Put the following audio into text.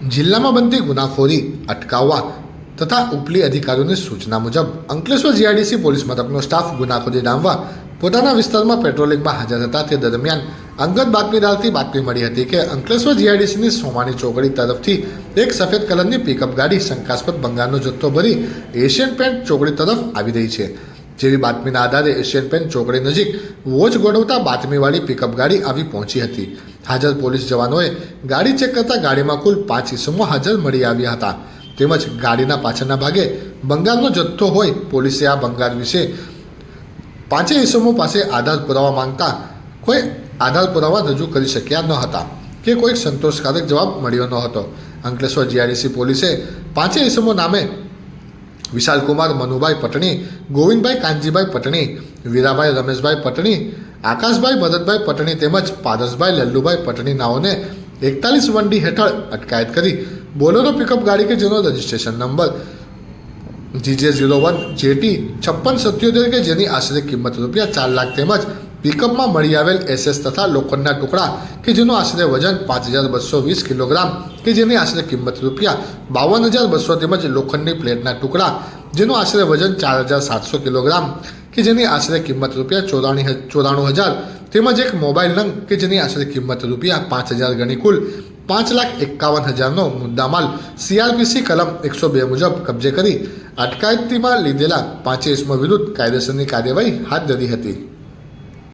જિલ્લામાં બનતી ગુનાખોરી અટકાવવા તથા ઉપલી અધિકારીઓની સૂચના મુજબ અંકલેશ્વર જીઆઈડીસી પોલીસ મથકનો સ્ટાફ ગુનાખોરી ડામવા પોતાના વિસ્તારમાં પેટ્રોલિંગમાં હાજર હતા. તે દરમિયાન અંગત બાતમીદારથી બાતમી મળી હતી કે અંકલેશ્વર જીઆઈડીસીની સોમાની ચોકડી તરફથી એક સફેદ કલરની પિકઅપ ગાડી શંકાસ્પદ બંગાળનો જથ્થો ભરી એશિયન પેન્ટ ચોકડી તરફ આવી રહી છે. જેવી બાતમીના આધારે એશિયન પેન ચોકડી નજીક વોચ ગોઠવતા બાતમીવાળી પિકઅપ ગાડી આવી પહોંચી હતી. હાજર પોલીસ જવાનોએ ગાડી ચેક કરતા ગાડીમાં કુલ પાંચ ઇસમો હાજર મળી આવ્યા હતા. તેમજ ગાડીના પાછળના ભાગે બંગાળનો જથ્થો હોય પોલીસે આ બંગાળ વિશે પાંચેય ઇસમો પાસે આધાર પુરાવા માંગતા કોઈ આધાર પુરાવા રજૂ કરી શક્યા ન હતા કે કોઈ સંતોષકારક જવાબ મળ્યો ન હતો. અંકલેશ્વર જીઆરડીસી પોલીસે પાંચેય ઇસમો નામે વિશાલકુમાર, મનુભાઈ પટણી, ગોવિંદભાઈ કાનજીભાઈ પટણી, વીરાભાઈ રમેશભાઈ પટણી, આકાશભાઈ ભરતભાઈ પટણી તેમજ પારસભાઈ લલ્લુભાઈ પટણી નાઓને એકતાલીસ વનડી હેઠળ અટકાયત કરી. બોલેરો પિકઅપ ગાડી કે જેનો registration number GJ zero one, JT, છપ્પન સત્યોતેર કે જેની આશરે કિંમત રૂપિયા ચાર લાખ તેમજ પિકઅપમાં મળી આવેલ એસએસ તથા લોખંડના ટુકડા કે જેનું આશરે વજન પાંચ હજાર બસો વીસ કિલોગ્રામ કે જેની આશરે કિંમત રૂપિયા બાવન હજાર બસો તેમજ લોખંડની પ્લેટના ટુકડા જેનું આશરે વજન ચાર હજાર સાતસો કિલોગ્રામ કે જેની આશરે કિંમત રૂપિયા ચોરાણી ચોરાણું હજાર તેમજ એક મોબાઈલ નંગ કે જેની આશરે કિંમત રૂપિયા પાંચ હજાર ગણી કુલ પાંચ લાખ એકાવન હજારનો મુદ્દામાલ સીઆરપીસી કલમ એકસો બે મુજબ કબજે કરી અટકાયતીમાં લીધેલા પાંચે ઇસમો વિરુદ્ધ કાયદેસરની કાર્યવાહી હાથ ધરી હતી.